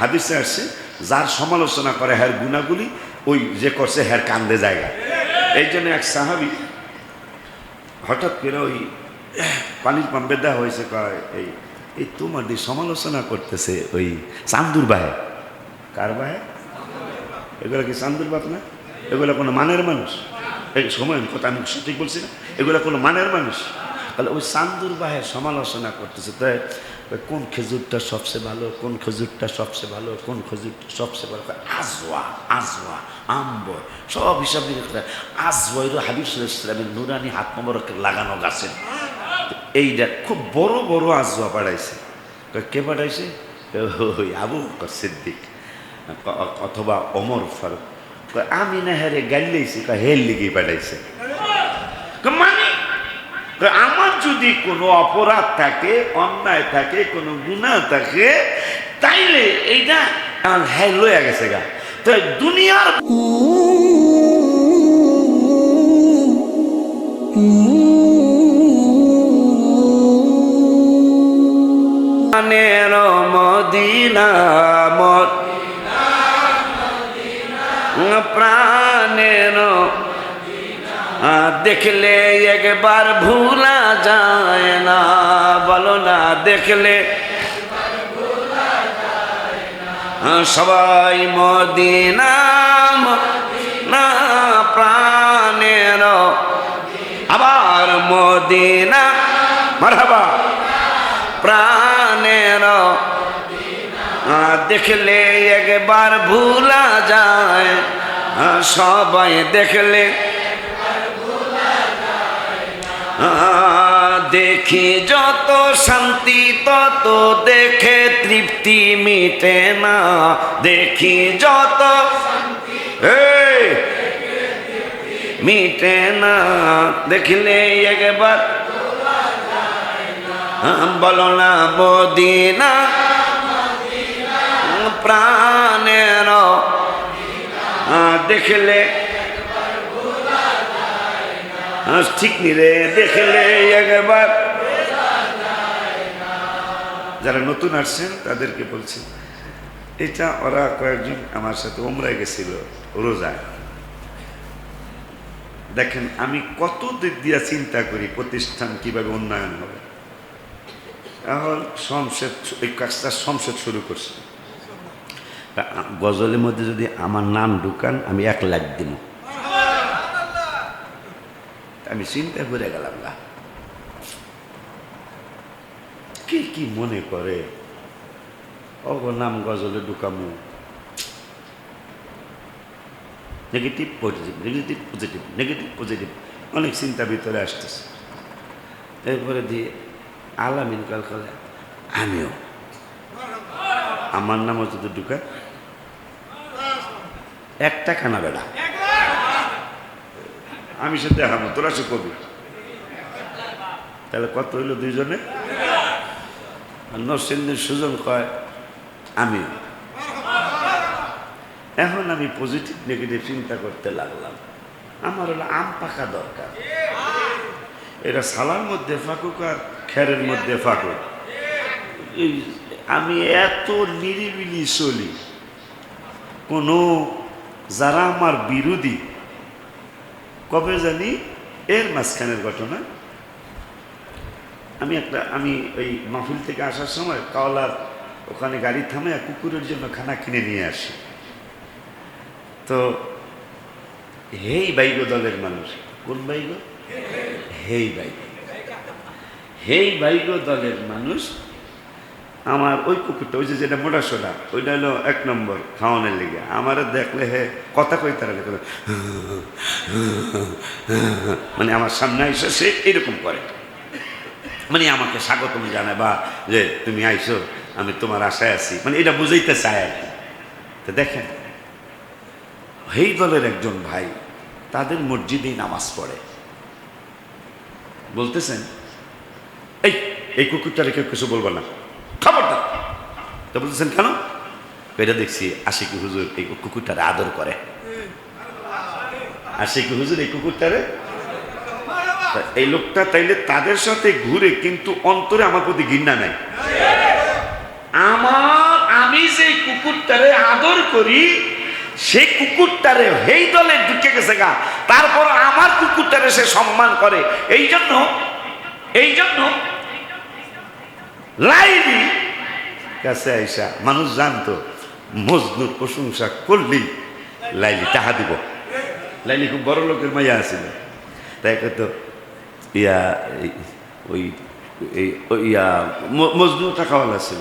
হাদিসে আসছে, যার সমালোচনা করে হ্যার গুণাগুলি, ওই যে করছে হ্যার কান্দে জায়গা। এই জন্য এক সাহাবি হঠাৎ করে ওই পানির পাম্পে দেওয়া হয়েছে এই এই তোমার দিয়ে সমালোচনা করতেছে ওই চান্দুর বাহে কার বাহে এগুলো কি চান্দুর বাপ না? এগুলো কোনো মানের মানুষ? এই সময় কথা, আমি সঠিক বলছি না। এগুলো কোনো মানের মানুষ? তাহলে ওই চান্দুর বাহে সমালোচনা করতেছে তাই কোন খেজুরটা সবচেয়ে ভালো কোন খেজুরটা সবচেয়ে ভালো কোন খেজুরটা সবচেয়ে ভালো? আজওয়া আজওয়া আম্বর সব হিসাব নিয়ে আজওয়াইরও হাবিব ইসলামের নুরানি হাত মোবারকে লাগানো গাছের। এইটা খুব বড় বড় আজওয়া কয়, কে পাঠাইছে ওই আবু সিদ্দিক অথবা অমর ফারুক। আমি না হেরে গাইলেছি হের পাঠাইছে কয়, মানে? আমার যদি কোনো অপরাধ থাকে, অন্যায় থাকে, কোনো গুণা থাকে, তাইলে এইটা হ্যাঁ লইয়া গেছে গা। তো দুনিয়ার প্রাণের দেখলে একবার ভুলা যায় না। বলো না, দেখলে সবাই মদিনা না প্রাণের। আবার মদিনা, মারহাবা, প্রাণের। দেখলে একবার ভুলা যায় সবাই দেখলে দেখি যত শান্তি, তত দেখে তৃপ্তি মিটে না। দেখি যত মিটে না। দেখলে একবার বলো না মদিনা, প্রাণের দেখলে আহ, ঠিক নি রে দেখলে একবার। যারা নতুন আসছেন তাদেরকে বলছি এটা ওরা কয়েকজন আমার সাথে ওমরায় গেছিল রোজায়। দেখেন আমি কত দিক দিয়া চিন্তা করি প্রতিষ্ঠান কীভাবে উন্নয়ন হবে। এখন সংসদ এই কাজটা সংসদ শুরু করছে। গজলের মধ্যে যদি আমার নাম ঢুকান আমি এক লাখ দিব। আমি চিন্তা করে গেলাম না। কে, কি মনে করে? অগ নাম গজলে ঢুকামু। Negative positive negative positive negative positive অনেক চিন্তা ভিতরে আসতেছে। এরপরে দিয়ে আলামিন কাল কালে, আমিও। আমার নামও যদি ঢুকা একটা খানা বেড়া। আমি সে দেখাবো তোরা সে কবি। তাহলে কত হইল দুইজনে? আর নরসিংদীর সুজন কয়, আমি। এখন আমি পজিটিভ নেগেটিভ চিন্তা করতে লাগলাম। আমার হলো আম পাকা দরকার। এটা সালার মধ্যে ফাঁকুক আর খেরের মধ্যে ফাঁকুক। আমি এত নিরিবিলি চলি। কোনো যারা আমার বিরোধী কবে জানি এর মাঝখানের ঘটনা। আমি একটা, আমি ওই মাহফিল থেকে আসার সময় কাওলার ওখানে গাড়ি থামে কুকুরের জন্য খানা কিনে নিয়ে আসি। তো, হেই বাইগ দলের মানুষ। কোন বাইগ? হেই বাইগ। হেই বাইগ দলের মানুষ আমার ওই কুকুরটা, ওই যে যেটা মোটা সোডা ওইটা হলো এক নম্বর খাওয়ানোর লিগে। আমার দেখলে হে কথা কই তারা লেগে মানে আমার সামনে এসে সে এরকম করে। মানে আমাকে স্বাগতম জানায় বা যে তুমি আইসো, আমি তোমার আশায় আছি। মানে এটা বুঝাইতে চায় আর কি। তো দেখেন, এই দলের একজন ভাই তাদের মসজিদেই নামাজ পড়ে। বলতেছেন, এই এই কুকুরটা রেখে কিছু বলব না। খবরদার। তো বলতেছেন, কেন? এটা দেখছি আশিকি হুজুর এই কুকুরটারে আদর করে। আশিকি হুজুর এই কুকুরটারে? এই লোকটা তাইলে তাদের সাথে ঘুরে কিন্তু অন্তরে আমার প্রতি ঘৃণা নাই। আমার, আমি যে কুকুরটারে আদর করি সেই কুকুরটারে এই দলে ঢুকে গেছে গা। তারপর আমার কুকুরটারে সে সম্মান করে। এই জন্য এই জন্য লাইলি। কাছে আইসা মানুষ জানতো, মজনুর প্রশংসা করলি, লাইলি টাহা দিব। লাইলি খুব বড় লোকের মাইয়া আছিল। তাই তো ইয়া ওই ইয়া, ম- মজনু টাকাওয়ালা ছিল।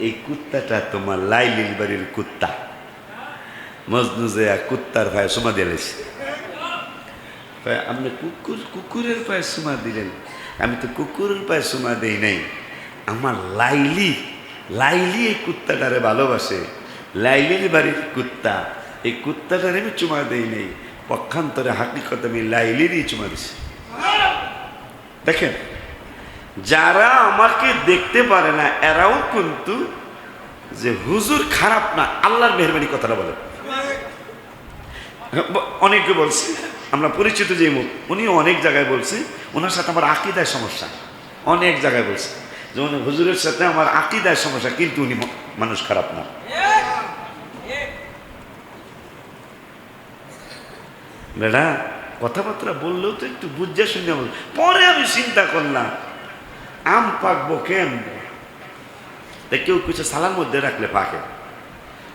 এই কুত্তাটা তোমার লাইলির বাড়ির কুত্তা। মজনু যে কুত্তার ভাই সুমা দিয়েছে আপনি কুকুর, কুকুরের পায়ে সোমা দিলেন। আমি তো কুকুরের পায়ে সুমা দেই নাই। আমার লাইলি লাইলি এই কুত্তাটারে ভালোবাসে। লাইলির বাড়ির কুত্তা, এই কুত্তাটারে আমি চুমা দেই নাই। পক্ষান্তরে হাকিকত আমি লাইলিরই চুমা দিছি। দেখেন, যারা আমাকে দেখতে পারে না, এরাও কিন্তু যে হুজুর খারাপ না, আল্লাহর মেহরবানি কথাটা বলে। অনেকে বলছে, আমরা পরিচিত যে মুখ উনিও অনেক জায়গায় বলছি, ওনার সাথে আমার আকিদায় সমস্যা। অনেক জায়গায় বলছে যেমন হুজুরের সাথে আমার আকিদায় সমস্যা, কিন্তু উনি মানুষ খারাপ না। বেড়া, কথাবার্তা বললেও তো একটু বুঝে শুনে বল। পরে আমি চিন্তা করলাম, আম পাকবো কেন কেউ কিছু সালার মধ্যে রাখলে পাকে।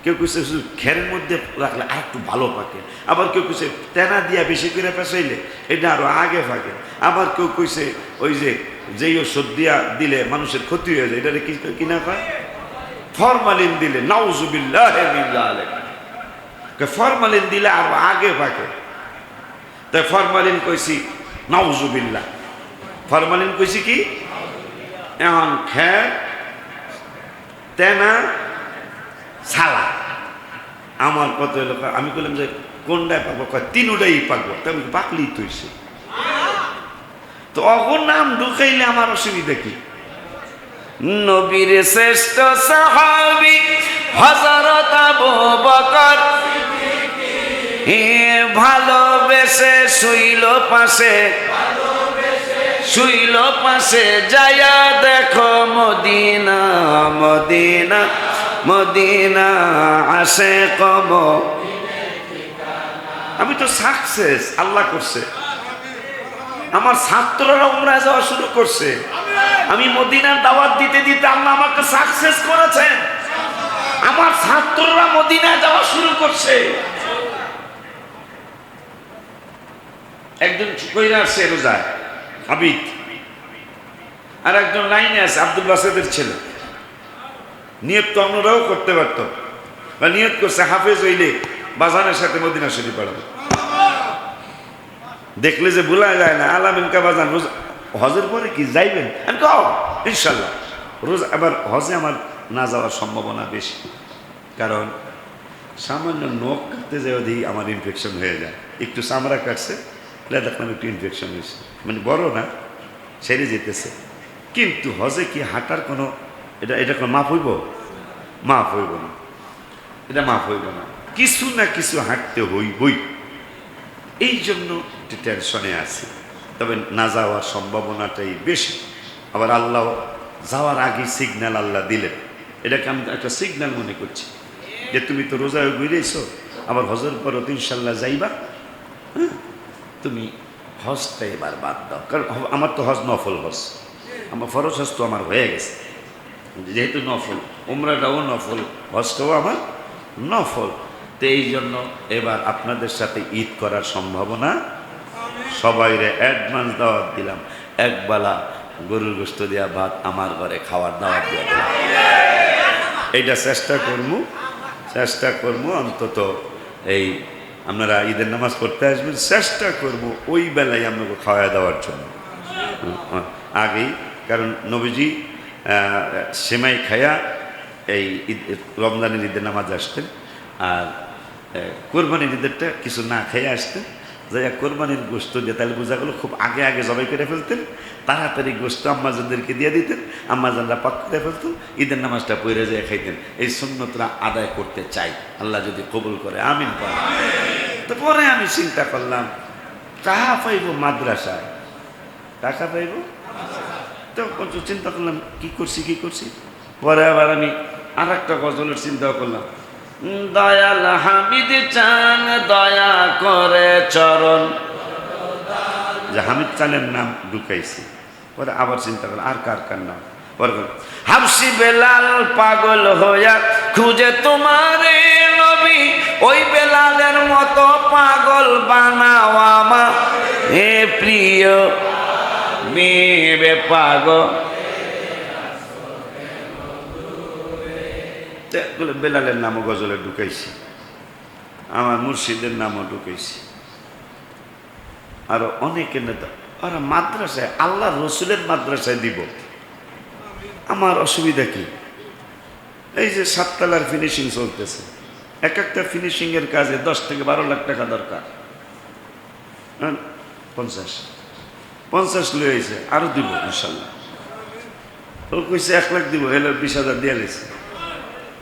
কেউ কিছু খেরের মধ্যে রাখলে আর একটু ভালো পাকে আবার কেউ কিছু টেনা দিয়া বেশি করে পেঁচাইলে এটা আরও আগে পাকে আবার কেউ কইছে, ওই যে, যেই ওষুধ দিয়া দিলে মানুষের ক্ষতি হয়ে যায় এটা কি কিনা পায় ফরমালিন দিলে নাউজুবিল্লাহ ফরমালিন দিলে আরও আগে পাকে। তাই ফরমালিন কইছি নাউজুবিল্লাহ ফরমালিন কইছি কি? এখন খের তেনা সালা। আমার কত লোক আমি বললাম যে কোনটায় পাবো কয় তিনুটাই পাকবো তো আমি পাকলি তুইছে তো অগর নাম ঢুকাইলে আমার অসুবিধা কি? নবীর শ্রেষ্ঠ সাহাবি হজরত আবু বকর। ভালোবেসে শুইল পাশে শুইল পাশে, যায়া দেখো মদিনা মদিনা। মদিনা আসে কম আমি তো সাকসেস আল্লাহ করছে। আমার ছাত্ররা উমরা যাওয়া শুরু করছে। আমি মদিনার দাওয়াত দিতে দিতে আল্লাহ আমাকে সাকসেস করেছেন। আমার ছাত্ররা মদিনায় যাওয়া শুরু করছে। একজন কইরা আসছে রোজায় আবিদ আর একজন লাইনে আছে, আব্দুল বাসেদের ছেলে। নিয়ত তো অন্যরাও করতে পারত। বা নিয়ত করছে হাফেজ হইলে বাজানের সাথে মদিনা শরীফ পড়াবে। দেখলে যে ভুলা যায় না আলামিন কা বাজান, রোজ হজের পরে কি যাইবেন? ইনশাল্লাহ রোজ আবার হজে আমার না যাওয়ার সম্ভাবনা বেশি। কারণ সামান্য নখ কাটতে যায় ওদিক আমার ইনফেকশন হয়ে যায়। একটু চামড়া কাটছে দেখলাম একটু ইনফেকশন হয়েছে। মানে বড় না, সেরে যেতেছে। কিন্তু হজে কি হাঁটার কোনো এটা এটা কোনো মাফ হইব? মাফ হইব না। এটা মাফ হইব না। কিছু না কিছু হাঁটতে হইবই। এই জন্য টেনশনে আছি। তবে না যাওয়ার সম্ভাবনাটাই বেশি। আবার আল্লাহ যাওয়ার আগে সিগন্যাল আল্লাহ দিলেন। এটাকে আমি একটা সিগন্যাল মনে করছি। যে তুমি তো রোজায় ঘুরেছো আবার হজের পর ইনশাল্লাহ যাইবা। হ্যাঁ? তুমি হজটা এবার বাদ দাও। কারণ আমার তো হজ নফল হজ। আমার ফরজ হজ তো আমার হয়ে গেছে। যেহেতু নফল, উমরাটাও নফল, হজটাও আমার নফল। তো এই জন্য এবার আপনাদের সাথে ঈদ করার সম্ভাবনা সবাইরে অ্যাডভান্স দাওয়াত দিলাম। একবেলা গরুর গোস্ত দেওয়া ভাত আমার ঘরে খাওয়ার দাওয়াত দিয়ে দিলাম। এইটা চেষ্টা করব চেষ্টা করব অন্তত এই আপনারা ঈদের নামাজ পড়তে আসবেন, চেষ্টা করব ওই বেলায় আপনাকে খাওয়া দেওয়ার জন্য। আগেই, কারণ নবীজি সেমাই খায়া এই ঈদ, রমজানের ঈদের নামাজ আসতেন। আর কোরবানির ঈদেরটা কিছু না খেয়ে আসতেন। যাই কোরবানির গোস্ত দিয়ে তাহলে বোঝা গেলো খুব আগে আগে জবাই করে ফেলতেন। তাড়াতাড়ি গোস্ত আম্মাজানদেরকে দিয়ে দিতেন। আম্মাজানরা পাক করে ফেলতেন। ঈদের নামাজটা পড়ে যেয়ে খাইতেন। এই সুন্নতরা আদায় করতে চাই। আল্লাহ যদি কবুল করে, আমিন করে তো পরে আমি চিন্তা করলাম, টাকা পাইব মাদ্রাসায়। টাকা পাইব? তো চিন্তা করলাম, কি করছি কি করছি? পরে আবার আমি আর একটা গজলের চিন্তা করলাম। দয়াল হামিদ চান, দয়া করে চরণ। যে হামিদ চানের নাম ঢুকাইছি। পরে আবার চিন্তা করলাম, আর কার কার নাম? হাফসি বেলাল পাগল হইয়া খুঁজে তোমারে নবী, ওই বেলালের মতো পাগল বানাও আমা হে প্রিয় বলে বেলালের নামও গজলে ঢুকাইছি। আমার মুর্শিদের নামও ঢুকাইছি। আরও অনেকে নেতা ওরা মাদ্রাসায় আল্লাহ রসুলের মাদ্রাসায় দিব। আমার অসুবিধা কি? এই যে সাততলার ফিনিশিং চলতেছে। এক একটা ফিনিশিংয়ের কাজে দশ থেকে বারো লাখ টাকা দরকার। হ্যাঁ, পঞ্চাশ। পঞ্চাশ লয়ে হয়েছে আরও দিব ইনশাল্লাহ। ও কইছে এক লাখ দিব এলো বিশ হাজার দিয়ে লেছে।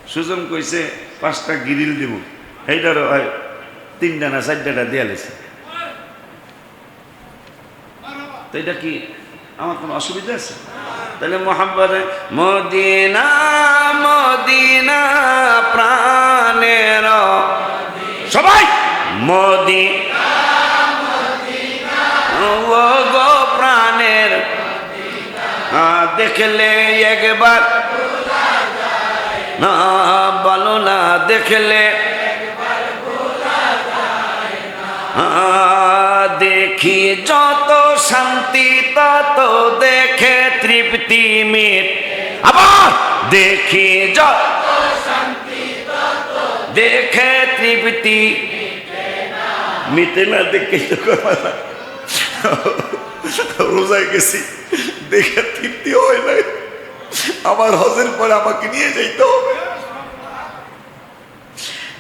সুজন কইছে পাঁচটা গিরিল দিব। সেইটারও হয় তিনটা না চারটা দিয়ে লেছে। তো এটা কি আমার কোনো অসুবিধা আছে? তাহলে মোহাম্মদ মদিনা মদিনা প্রাণের সবাই! মোদি ও গো প্রাণের আহ, দেখলে একবার। না বলো না, দেখলে দেখি যত শান্তি, তত দেখে তৃপ্তি মিট। আবার দেখি যত দেখে তৃপ্তি মিটে। না, দেখে। রোজায় গেছি, দেখে তৃপ্তি হয় না আমার হজের পরে আমাকে নিয়ে যাইতে হবে।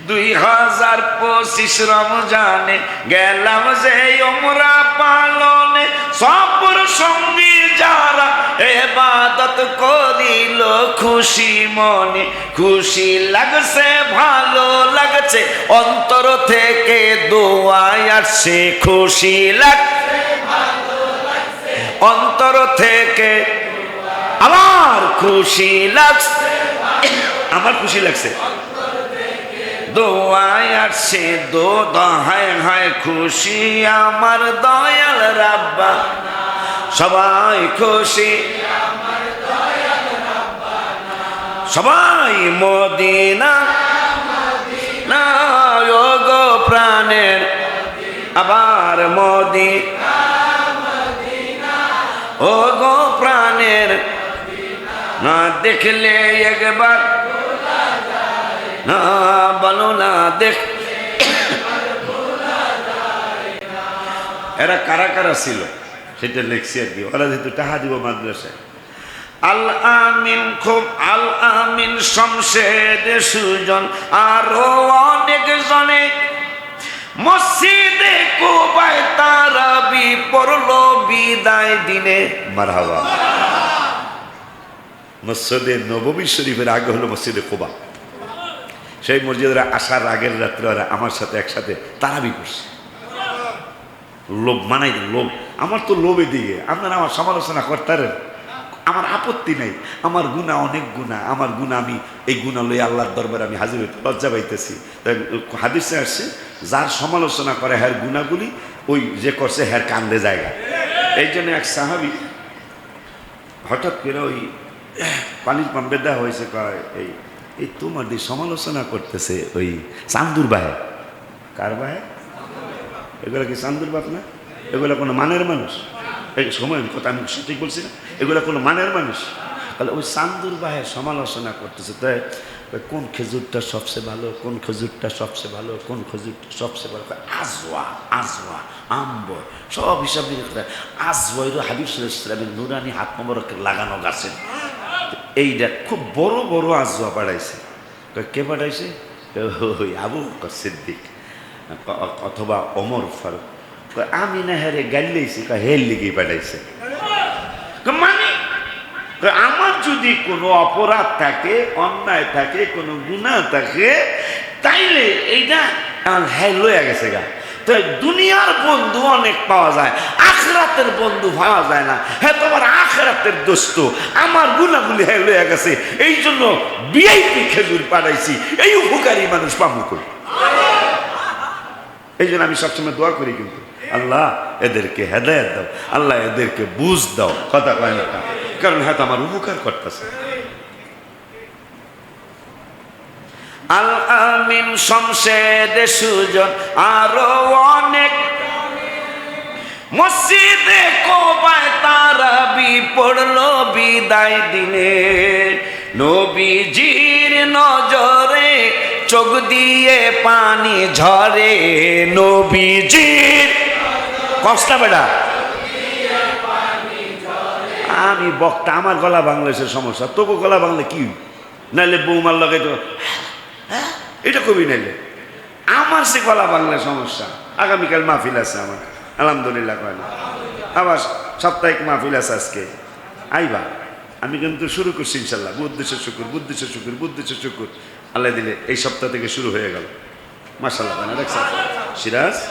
দুই হাজার পঁচিশ রমজানে গেলাম যে ওমরা পালনে সপর সঙ্গী যারা এবাদত করিল খুশি মনে, খুশি লাগছে, ভালো লাগছে, অন্তর থেকে দোয়াই আসছে, খুশি লাগছে। অন্তর থেকে আমার খুশি লাগছে। আমার খুশি লাগছে। দোয়ায় আসছে, দো দহায় হায়, খুশি আমার দয়াল রাব্বা। সবাই খুশি। সবাই মদিনা। না প্রাণের, আবার মোদি ও গো প্রাণের, না দেখলে একবার, না বলো না দেখ, এরা কারা কারা ছিল? সেটা লেখছি আর কি, ওরা যেহেতু টাকা দিব মাদ্রাসায়। আল আমিন খুব, আল আমিন শমশেদ সুজন, আরও অনেক জনে মসজিদে কোবায় তারাবি পড়ল বিদায় দিনে। মারহাবা। মসজিদে নবমী শরীফের আগে হলো মসজিদে কোবা। সেই মসজিদের আসার আগের রাত্রে ওরা আমার সাথে একসাথে তারাবি করছে। লোভ মানাই লোভ। আমার তো লোভে দিয়ে আপনারা আমার সমালোচনা করতারেন। আমার আপত্তি নাই। আমার গুণা অনেক গুণা। আমার গুণা আমি, এই গুণা লই আল্লাহর দরবারে আমি হাজির হইতে লজ্জা পাইতেছি। হাদিসে আসছে যার সমালোচনা করে হ্যার গুণাগুলি, ওই যে করছে হ্যার কান্দে জায়গা। এই জন্য এক সাহাবি হঠাৎ করে ওই পানির পাম্পে দেওয়া হয়েছে এই এই তোমার দিয়ে সমালোচনা করতেছে ওই চান্দুর বাহে। কার বাহে? এগুলো কি চান্দুর বাপ না? এগুলো কোনো মানের মানুষ? এই সময় কথা আমি সঠিক বলছি না। এগুলো কোনো মানের মানুষ? তাহলে ওই চান্দুর বাহে সমালোচনা করতেছে। তাই কোন খেজুরটা সবচেয়ে ভালো, কোন খেজুরটা সবচেয়ে ভালো, কোন খেজুরটা সবচেয়ে ভালো? আজওয়া আজওয়া, আম্বর, সব হিসাব নিয়ে আজওয়াইরও হাবিব ইসলামের নুরানি হাত মোবারক লাগানো গাছের। এইটা খুব বড় বড় আজওয়া পাঠাইছে কে পাঠাইছে ওই আবু সিদ্দিক, অথবা অমর ফারুক। আমি না হেরে গাইলেছি হের লিগেই পাঠাইছে মানে আমার যদি কোনো অপরাধ থাকে, অন্যায় থাকে, কোনো গুণা থাকে, তাইলে এইটা হ্যাঁ লইয়া গেছে গা। তো দুনিয়ার বন্ধু অনেক পাওয়া যায়, আখরাতের বন্ধু পাওয়া যায় না। হ্যাঁ তোমার আখরাতের দোস্ত, আমার গুণাগুলি হ্যাঁ লয়ে গেছে। এই জন্য বিআইপি খেজুর পাঠাইছি এই উপকারী মানুষ পাবো করি এই জন্য আমি সবসময় দোয়া করি কিন্তু। আল্লাহ এদেরকে হেদায়ত দাও, আল্লাহ এদেরকে বুঝ দাও। কথা কয় না কারণ হয়তো আমার উপকার করতেছে। আল আমিন, শমশেদ, সুজন, আরও অনেক। মসজিদে কোবায় তারাবি পড়ল বিদায় দিনে। নবীজির নজরে চোখ দিয়ে পানি ঝরে। নবীজির কষ্ট বেটা আমি বক্তা, আমার গলা বাংলাদেশের সমস্যা। তোকে গলা বাংলা কি? নাইলে বৌমার লগে তো হ্যাঁ? এটা কবি নাইলে। আমার সে গলা বাংলার সমস্যা, আগামীকাল মাহফিল আছে আমার। আলহামদুলিল্লাহ কয় না। আবার সাপ্তাহিক মাহফিল আছে আজকে। আইবা। আমি কিন্তু শুরু করছি ইনশাল্লাহ বুদ্ধিশের শুকুর বুদ্ধিশের শুকুর বুদ্ধিশের শুকুর। আল্লাহ দিলে এই সপ্তাহ থেকে শুরু হয়ে গেল। মাসাল্লাহ না দেখছেন সিরাজ,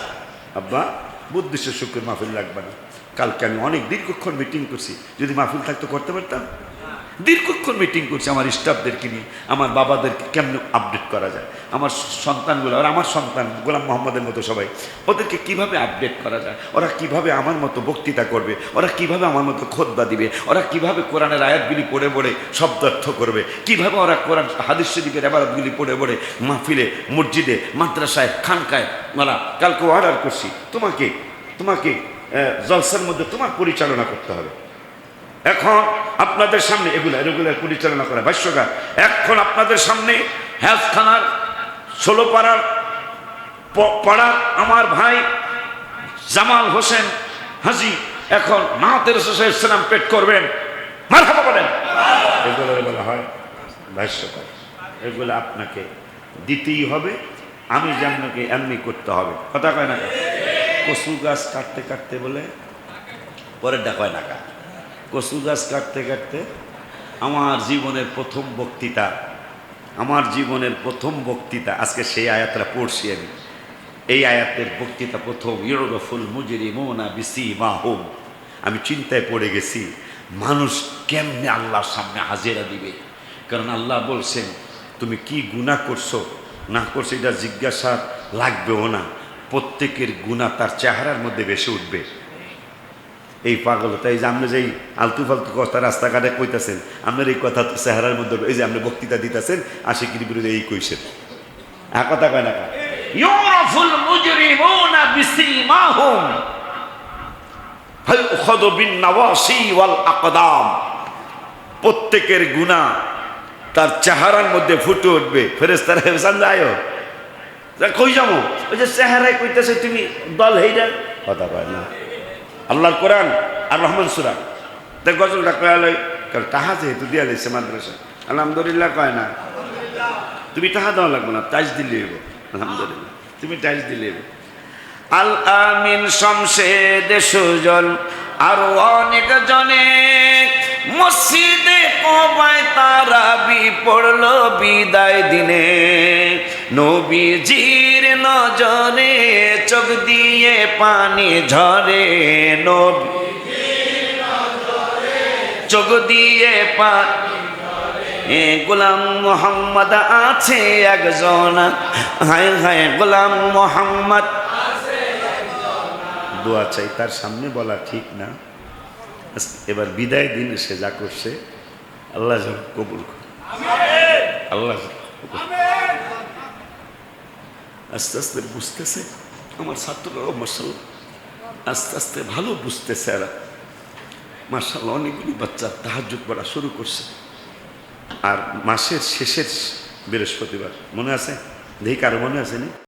আব্বা বুদ্ধিশের শুকুর মাহফিল লাগবে না। কালকে আমি অনেক দীর্ঘক্ষণ মিটিং করছি। যদি মাহফিল থাকতো, করতে পারতাম? দীর্ঘক্ষণ মিটিং করছি আমার স্টাফদেরকে নিয়ে, আমার বাবাদেরকে কেমনে আপডেট করা যায়? আমার সন্তানগুলো, আর আমার সন্তান, গোলাম মোহাম্মদের মতো সবাই, ওদেরকে কীভাবে আপডেট করা যায়? ওরা কীভাবে আমার মতো বক্তৃতা করবে? ওরা কীভাবে আমার মতো খোদবা দিবে? ওরা কীভাবে কোরআনের আয়াতগুলি পড়ে পড়ে শব্দার্থ করবে? কীভাবে ওরা কোরআন, হাদিস শরীফের আবারতগুলি পড়ে পড়ে মাহফিলে, মসজিদে, মাদ্রাসায়, খানকায়, ওরা কালকে অর্ডার করছি। তোমাকে তোমাকে জলসার মধ্যে তোমার পরিচালনা করতে হবে। এখন আপনাদের সামনে, এগুলো রেগুলার পরিচালনা করে, ভাষ্যকার, এখন আপনাদের সামনে হেলথখানার ষোলো পাড়ার আমার ভাই জামাল হোসেন হাজি এখন মাহাতের ইসলাম পেট করবেন। মার বলেন। এগুলো বলা হয় ভাষ্যকার। এগুলো আপনাকে দিতেই হবে, আমি যেমনকে, এমনি করতে হবে। কথা কয় না কচু গাছ কাটতে কাটতে বলে, পরের ডাকয় না কা কচু গাছ কাটতে কাটতে আমার জীবনের প্রথম বক্তৃতা, আমার জীবনের প্রথম বক্তৃতা, আজকে সেই আয়াতটা পড়ছি আমি। এই আয়াতের বক্তৃতা প্রথম, ইউরোফুল মুজরি মোনা বিসি মাহুম আমি চিন্তায় পড়ে গেছি, মানুষ কেমনে আল্লাহর সামনে হাজিরা দিবে? কারণ আল্লাহ বলছেন, তুমি কি গুণা করছ? না করছ এটা জিজ্ঞাসা লাগবেও না। প্রত্যেকের গুণা তার চেহারার মধ্যে বেশি উঠবে। এই পাগলতা এই যে আপনি যেই আলতু ফালতু কথা রাস্তাঘাটে কইতাছেন, আপনার এই কথা তো চেহারার মধ্যে এই যে আপনি বক্তৃতা দিতেছেন, আশিকির বিরুদ্ধে এই কইছেন। এক কথা কয় না? ইউরাফুল প্রত্যেকের গুনাহ তার চেহারার মধ্যে ফুটে উঠবে। ফেরেশতারা হেসান যায়ও। তা কই যাব? ওই যে চেহারায় কইতেছে তুমি দল হেইরা? কথা কয় না। আল্লাহর কোরআন আর রহমান সুরা। দেখ গজলটা কয়ালয় কারণ তাহা যেহেতু দিয়া দিচ্ছে মাদ্রাসা। আলহামদুলিল্লাহ কয় না। তুমি তাহা দেওয়া লাগবে না টাইজ দিলে হইব। আলহামদুলিল্লাহ। তুমি টাইজ দিলে হইব। আল আমিন শমশেদ সুজন আর অনেক জনে মসজিদে কবায় তারাবি পড়ল বিদায় দিনে। নবীজির নজরে চোখ দিয়ে পানি ঝরে, নবী চোখ দিয়ে পানি এ গোলাম মোহাম্মদ আছে একজন। হায় হায় গোলাম মোহাম্মদ। দোয়া চাই তার সামনে বলা ঠিক না। এবার বিদায় দিন, সে যা করছে, আল্লাহ কবুল করে। আল্লাহ। আস্তে আস্তে বুঝতেছে, আমার ছাত্ররাও মার্শাল আস্তে আস্তে ভালো বুঝতেছে এরা। মার্শাল অনেকগুলি বাচ্চা তাহাজুদ করা শুরু করছে। আর মাসের শেষের বৃহস্পতিবার, মনে আছে? দেখি কারও মনে আছে নি?